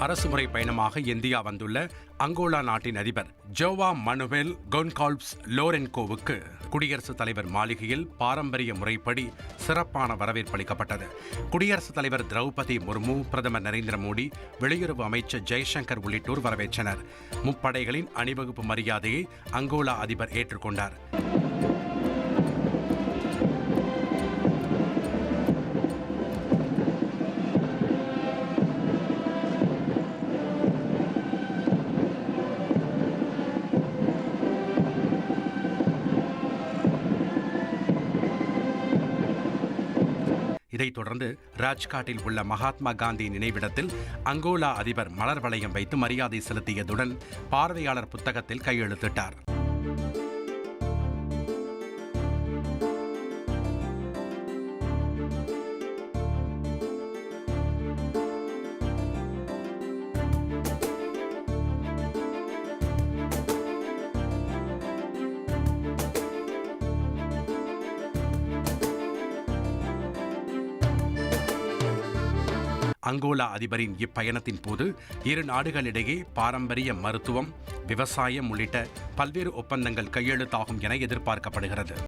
அரசுமுறை பயணமாக இந்தியா வந்துள்ள அங்கோலா நாட்டின் அதிபர் ஜோவா மனுவேல் கொன்கால்ப்ஸ் லோரென்கோவுக்கு குடியரசுத் தலைவர் மாளிகையில் பாரம்பரிய முறைப்படி சிறப்பான வரவேற்பு அளிக்கப்பட்டது. குடியரசுத் தலைவர் திரௌபதி முர்மு பிரதமர் நரேந்திர மோடி வெளியுறவு அமைச்சர் ஜெய்சங்கர் உள்ளிட்டோர் வரவேற்றனர். முப்படைகளின் அணிவகுப்பு மரியாதையை அங்கோலா அதிபர் ஏற்றுக்கொண்டார். இதைத் தொடர்ந்து ராஜ்காட்டில் உள்ள மகாத்மா காந்தி நினைவிடத்தில் அங்கோலா அதிபர் மலர் வளையம் வைத்து மரியாதை செலுத்தியதுடன் பார்வையாளர் புத்தகத்தில் கையெழுத்திட்டார். அங்கோலா அதிபரின் இப்பயணத்தின் போது இரு நாடுகளிடையே பாரம்பரிய மருத்துவம் விவசாயம் உள்ளிட்ட பல்வேறு ஒப்பந்தங்கள் கையெழுத்தாகும் என எதிர்பார்க்கப்படுகிறது.